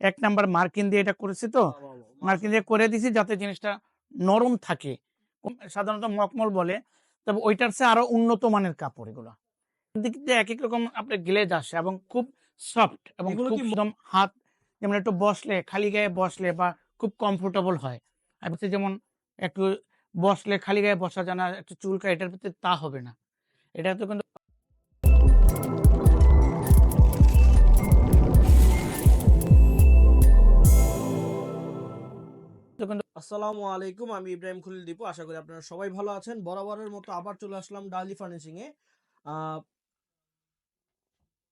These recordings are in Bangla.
এক নাম্বার মার্কিন দিয়ে এটা করেছি তো। মার্কিন দিয়ে করে দিছি যাতে জিনিসটা নরম থাকে। সাধারণত মকমল বলে। তবে ওইটার চেয়ে আরও উন্নত মানের কাপড় এগুলো। দিক দিয়ে এক এক রকম আপনার গ্লেজ আসে এবং খুব সফট এবং খুব একদম হাত যেমন একটু বসলে খালি গায়ে বসলে বা খুব কমফোর্টেবল হয়। আর যেমন একটু বসলে খালি গায়ে বসা যায় না একটু চুলকা এটার ভিতরে তা হবে না। এটা তো কিন্তু আসসালামু আলাইকুম আমি ইব্রাহিম খুলিল দীপু। আশা করি আপনারা সবাই ভালো আছেন। বরাবরের মতো আবার চলে আসলাম ডালি ফার্নিশিং এ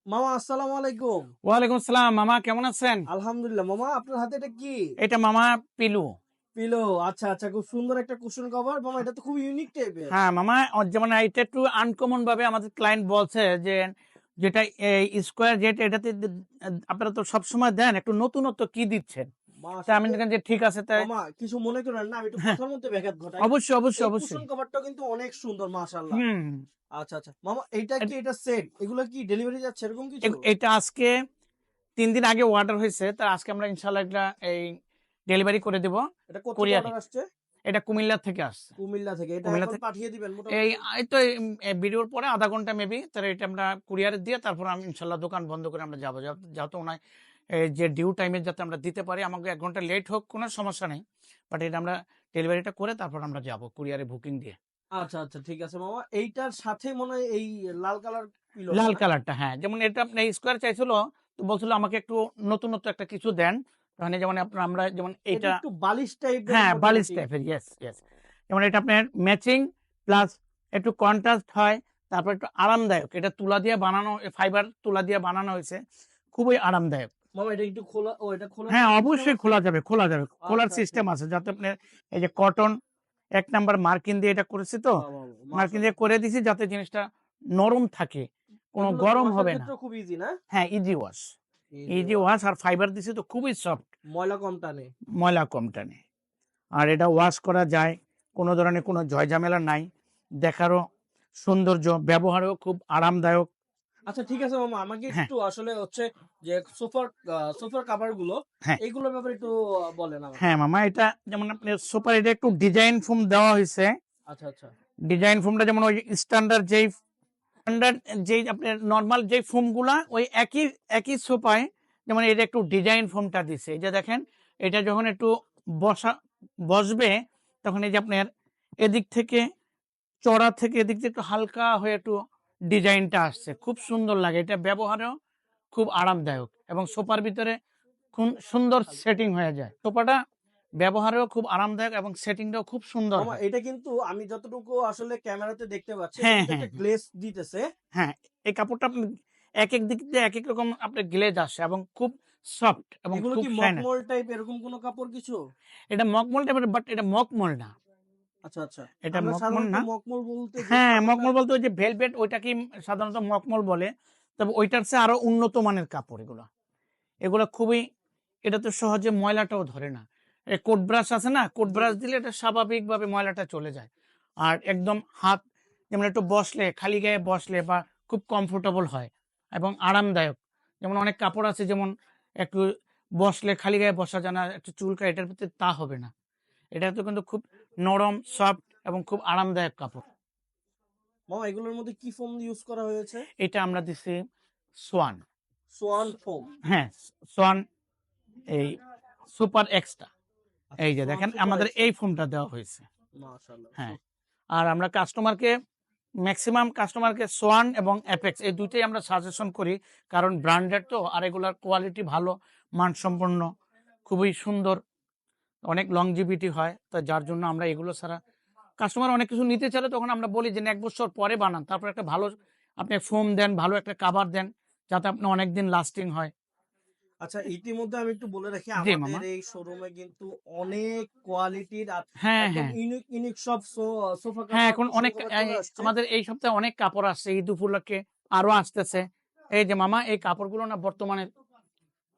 মামা আসসালামু আলাইকুম। ওয়ালাইকুম আসসালাম। মামা কেমন আছেন? আলহামদুলিল্লাহ। মামা আপনার হাতে এটা কি? এটা মামা পিলু। পিলো আচ্ছা আচ্ছা খুব সুন্দর একটা কুশন কভার। মামা এটা তো খুব ইউনিক টাইপের হ্যাঁ মামা যেমন এটা একটু আনকমন ভাবে আমাদের ক্লায়েন্ট বলছে যে যেটা এই স্কোয়ার জেট এটাতে আপনারা তো সবসময় দেন একটু নতুনত্ব কি দিচ্ছেন? তা আমি দেখলাম যে ঠিক আছে তাই কিছু মনে করেন না আমি একটু হ্যাঁ। কথার মধ্যে ব্যাঘাত ঘটাই। অবশ্যই অবশ্যই অবশ্যই। কুশন কভারটা কিন্তু অনেক সুন্দর মাশাআল্লাহ। আচ্ছা আচ্ছা। মামা এইটা কি এটা সেট এগুলো কি ডেলিভারি যাচ্ছে এরকম কিছু? এটা আজকে তিন দিন আগে অর্ডার হয়েছে আজকে আমরা এটা এই ডেলিভারি করে দেব এটা কত আসছে? এটা কুমিল্লা থেকে আসছে। কুমিল্লা থেকে এটা এখন পাঠিয়ে দিবেন এই মোটামুটি এই তো ভিডিওর পরে আধা ঘণ্টা মেবি তাহলে এটা আমরা কুরিয়ারে দিয়ে তারপর আমি ইনশাল্লাহ দোকান বন্ধ করে আমরা যাব। যা- যাতে ওনার এই যে ডিউ টাইমে যাতে আমরা দিতে পারি আমাকে এক ঘণ্টা লেট হোক কোনো সমস্যা নেই। বাট এটা আমরা ডেলিভারিটা করে তারপর আমরা যাব কুরিয়ারে বুকিং দিয়ে। আচ্ছা আচ্ছা ঠিক আছে মামা। এইটার সাথে মনে হয় এই লাল কালার লাল কালারটা হ্যাঁ। যেমন এটা আপনি স্কোয়ার চাইছিল তো বলছিল আমাকে একটু নতুনত্ব একটা কিছু দেন। মানে যেমন আপনার আমরা যেমন এটা একটু বালিশ টাইপ হ্যাঁ বালিশ টাইপের ইয়েস ইয়েস যেমন এটা আপনার ম্যাচিং প্লাস একটু কন্ট্রাস্ট হয় তারপর একটু আরামদায়ক। এটা তুলা দিয়ে বানানো ফাইবার তুলা দিয়ে বানানো হয়েছে খুবই আরামদায়ক। মামা এটা একটু খোলা ও এটা খোলা হ্যাঁ অবশ্যই খোলা যাবে খোলা যাবে। খোলার আচ্ছা, সিস্টেম আছে যাতে আপনার এই যে কটন এক নাম্বার মার্কিন দিয়ে এটা করেছি তো মার্কিন দিয়ে করে দিছি যাতে জিনিসটা নরম থাকে কোনো গরম হবে না। খুব ইজি না? হ্যাঁ ইজি ওয়াশ ইজি ওয়াশ আর ফাইবার দিছি তো খুবই সফট ময়লা কম টানে। ময়লা কম টানে। আর এটা ওয়াশ করা যায় কোনো ধরনের কোনো ঝয়ঝামেলা নাই। দেখারও সৌন্দর্য ব্যবহারও খুব আরামদায়ক। আচ্ছা ঠিক আছে মামা। আমাকে হ্যাঁ। একটু আসলে হচ্ছে যে সোফার সোফার কভারগুলো হ্যাঁ। এইগুলোর ব্যাপারে একটু বলেন আমাকে। হ্যাঁ মামা এটা যেমন আপনার সোফার এটা একটু ডিজাইন ফোম দেওয়া হয়েছে। আচ্ছা আচ্ছা। ডিজাইন ফোমটা যেমন ওই স্ট্যান্ডার্ড যেই স্ট্যান্ডার্ড যেই আপনার নর্মাল যেই ফোমগুলা ওই একই একই সোফায় যেমন এটা একটু ডিজাইন ফোমটা দিছে। এই যে দেখেন এটা যখন একটু বসা বসবে তখন এই যে আপনার এদিক থেকে চড়া থেকে এদিক থেকে একটু হালকা হয়ে একটু ডিজাইনটা আসছে। খুব সুন্দর লাগে। এটা ব্যবহারেও খুব আরামদায়ক এবং সোফার ভিতরে খুব সুন্দর সেটিং হয়ে যায়। সোফাটা ব্যবহারেও খুব আরামদায়ক এবং সেটিংটাও খুব সুন্দর এটা কিন্তু আমি যতটুকু আসলে ক্যামেরাতে দেখতে পাচ্ছি হ্যাঁ, হ্যাঁ। গ্লেস দিতেছে। হ্যাঁ এই কাপড়টা আপনি এক এক দিক দিয়ে এক এক রকম আপনার গ্লেজ আসে এবং খুব সফট এবং খুব মকমল টাইপ এরকম কোনো কাপড় কিছু? এটা মকমল টাইপের বাট এটা মকমল না। আচ্ছা আচ্ছা। এটা মকমল না? মকমল বলতে হ্যাঁ মকমল বলতে ওই যে ভেলভেট ওইটাকে সাধারণত মকমল বলে। তবে ওইটার চেয়ে আরও উন্নত মানের কাপড় এগুলো। এগুলো খুবই এটা তো সহজে ময়লাটাও ধরে না। কোট ব্রাশ আছে না? কোট ব্রাশ দিলে এটা স্বাভাবিকভাবে ময়লাটা চলে যায়। আর একদম হাত যেমন একটু বসলে খালি গায়ে বসলে বা খুব কমফোর্টেবল হয় এবং আরামদায়ক। যেমন অনেক কাপড় আছে যেমন একটু বসলে খালি গায়ে বসা যায় না একটু চুলকা এটার ভিতরে তা হবে না। এটা তো কিন্তু খুব নরম সফট এবং খুব আরামদায়ক কাপড়। মামা এগুলোর মধ্যে কি ফোম ইউজ করা হয়েছে? এটা আমরা দিছি সোয়ান। Swan foam? হ্যাঁ সোয়ান এই সুপার এক্সট্রা। এই যে দেখেন আমাদের এই ফোনটা দেওয়া হয়েছে। মাশাআল্লাহ হ্যাঁ আর আমরা কাস্টমারকে ম্যাক্সিমাম কাস্টমারকে সোয়ান এবং অ্যাপেক্স এই দুইটাই আমরা সাজেশন করি কারণ ব্র্যান্ডেড তো আর এগুলার কোয়ালিটি ভালো মানসম্পন্ন খুবই সুন্দর অনেক লংজিভিটি হয় তো যার জন্য আমরা এগুলো ছাড়া কাস্টমার অনেক কিছু নিতে চাইলে তখন আমরা বলি যে এক বছর পরে বানান। তারপর একটা ভালো আপনি ফোম দেন ভালো একটা কাভার দেন যাতে আপনি অনেক দিন লাস্টিং হয়। আচ্ছা ইতিমধ্যে আমি একটু বলে রাখি আমাদের এই শোরুমে কিন্তু অনেক কোয়ালিটির হ্যাঁ হ্যাঁ। ইউনিক ইউনিক সব সোফা হ্যাঁ এখন অনেক আমাদের এই সপ্তাহে অনেক কাপড় আসছে ঈদ উপলক্ষে আরও আসতেছে। এই যে মামা এই কাপড়গুলো না বর্তমানে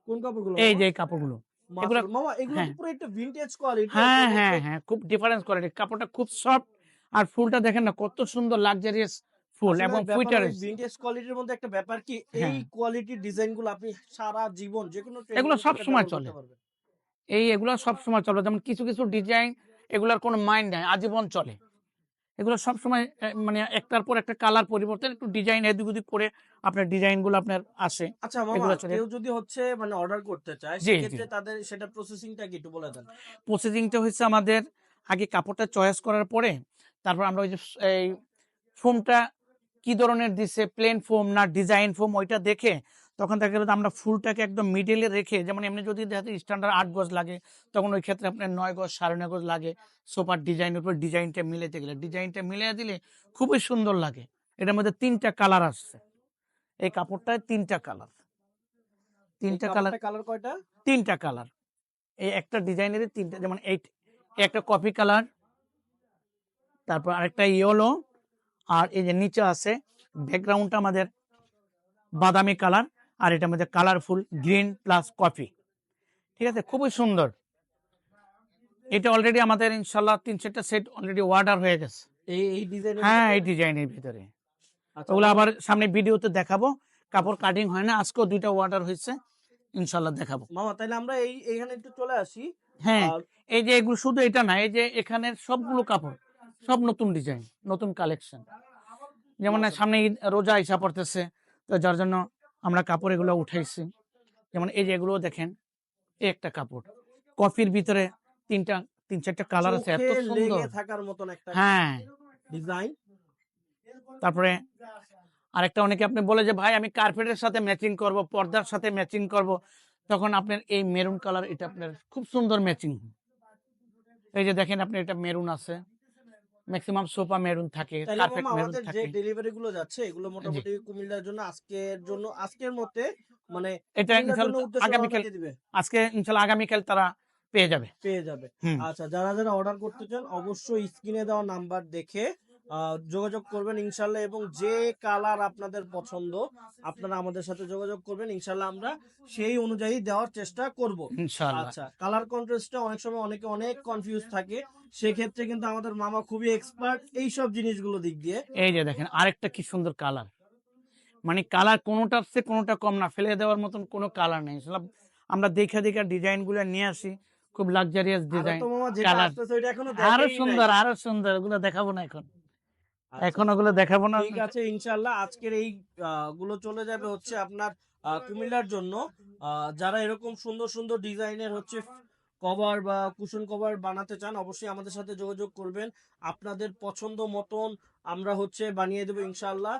কোন কাপড়গুলো এই যে এই কাপড়গুলো। এগুলো- মামা এগুলো হ্যাঁ। পুরো একটা ভিনটেজ কোয়ালিটি হ্যাঁ হ্যাঁ হ্যাঁ খুব ডিফারেন্স কোয়ালিটি কাপড়টা খুব সফট আর ফুলটা দেখেন না কত সুন্দর লাক্সারিয়াস ফুল এবং ফুইটার ভিনটেজ কোয়ালিটির মধ্যে একটা ব্যাপার কি এই। কোয়ালিটির আপনি সারা জীবন যে কোনো এগুলো সব সময় চলে। এই এগুলো সব সময় চলে যেমন কিছু কিছু ডিজাইন এগুলোর কোনো মাইন্ড নাই আজীবন চলে এগুলো সব সময় মানে একটার পর একটা কালার পরিবর্তন একটু ডিজাইন এদিক ওদিক করে আপনার ডিজাইনগুলো আপনার আসে আচ্ছা মামা কেউ যদি হচ্ছে মানে অর্ডার করতে চায়। সেক্ষেত্রে তাদের সেটা প্রসেসিংটা কি একটু বলে দেন প্রসেসিংটা হচ্ছে আমাদের আগে কাপড়টা চয়েস করার পরে তারপর আমরা ওই যে এই ফোমটা কি ধরনের দিছে প্লেন ফোম না ডিজাইন ফোম ওইটা দেখে তখন দেখা গেলো আমরা ফুলটাকে একদম মিডলে রেখে যেমন এমনি যদি দেখা স্ট্যান্ডার্ড আট গজ লাগে তখন ওই ক্ষেত্রে আপনার নয় গজ সাড়ে নয় গজ লাগে। সোপার ডিজাইনের উপর ডিজাইনটা মিলাতে গেলে ডিজাইনটা মিলিয়ে দিলে খুবই সুন্দর লাগে। এটার মধ্যে তিনটা কালার আসছে। এই কাপড়টায় তিনটা কালার তিনটা কালার কালার কয়টা? তিনটা কালার এই একটা ডিজাইনের তিনটা যেমন এই এই একটা কফি কালার তারপর আরেকটা ইয়েলো আর এই যে নিচে আছে ব্যাকগ্রাউন্ডটা আমাদের বাদামি কালার আর এটার মধ্যে কালারফুল গ্রিন প্লাস কফি ঠিক আছে? খুবই সুন্দর। এটা অলরেডি আমাদের ইনশাল্লাহ তিন চারটা সেট অলরেডি অর্ডার হয়ে গেছে। এই এই হ্যাঁ এই ডিজাইনের ভিতরে। আচ্ছা, ওগুলো আবার সামনে ভিডিওতে দেখাবো। কাপড় কাটিং হয় না। আজকেও দুইটা অর্ডার হয়েছে। ইনশাল্লাহ দেখাবো। মামা তাহলে আমরা এই এখানে একটু চলে আসি। হ্যাঁ এই যে এগুলো শুধু এটা না এই যে এখানের সবগুলো কাপড় সব নতুন ডিজাইন নতুন কালেকশন যেমন আচ্ছা। সামনে রোজা আইসা পড়তেছে তো যার জন্য আমরা কাপড় এগুলো উঠাইছি। যেমন এই যে এগুলো দেখেন এই একটা কাপড়। কফির ভিতরে তিনটা তিন চারটা কালার আছে এত সুন্দর। থাকার মতন একটা হ্যাঁ। ডিজাইন। তারপরে আরেকটা অনেকে আপনি বলে যে ভাই আমি কার্পেটের সাথে ম্যাচিং করব পর্দার সাথে ম্যাচিং করব। তখন আপনার এই মেরুন কালার এটা আপনার খুব সুন্দর ম্যাচিং। এই যে দেখেন আপনি এটা মেরুন আছে। ম্যাক্সিমাম সোফা মেরুন থাকে কার্পেট মেরুন আমাদের যে ডেলিভারি গুলো যাচ্ছে এগুলো মোটামুটি কুমিল্লার জন্য আজকের জন্য আজকের মধ্যে মানে এটা আগামীকাল দিয়ে দিবে? আজকে ইনশাল্লাহ আগামীকাল তারা পেয়ে যাবে। পেয়ে যাবে। আচ্ছা যারা যারা অর্ডার করতে চান অবশ্যই স্ক্রিনে দেওয়া নাম্বার দেখে যোগাযোগ করবেন ইনশাল্লাহ এবং যে কালার আপনাদের পছন্দ আপনারা আমাদের সাথে যোগাযোগ করবেন ইনশাল্লাহ আমরা সেই অনুযায়ী দেওয়ার চেষ্টা করব। আচ্ছা কালার কন্ট্রাস্টটা অনেক সময় অনেকে অনেক কনফিউজ থাকে। সেক্ষেত্রে কিন্তু আমাদের মামা খুবই এক্সপার্ট এই সব জিনিসগুলো দিক দিয়ে। এই যে দেখেন আরেকটা কি সুন্দর কালার মানে কালার কোনোটার চেয়ে কোনোটা কম না ফেলে দেওয়ার মতন কোনো কালার নেই। আমরা দেখে দেখে ডিজাইনগুলো নিয়ে আসি খুব লাক্সারিয়াস ডিজাইন আরও সুন্দর আরও সুন্দর ওগুলো দেখাবো না এখন। আচ্ছা। এখন ওগুলো দেখাবো না। ঠিক আছে ইনশাল্লাহ আজকের এই গুলো চলে যাবে হচ্ছে আপনার কুমিল্লার জন্য। যারা এরকম সুন্দর সুন্দর ডিজাইনের হচ্ছে কভার বা কুশন কভার বানাতে চান, অবশ্যই আমাদের সাথে যোগাযোগ করবেন। আপনাদের পছন্দ মতন আমরা হচ্ছে বানিয়ে দেবো ইনশাল্লাহ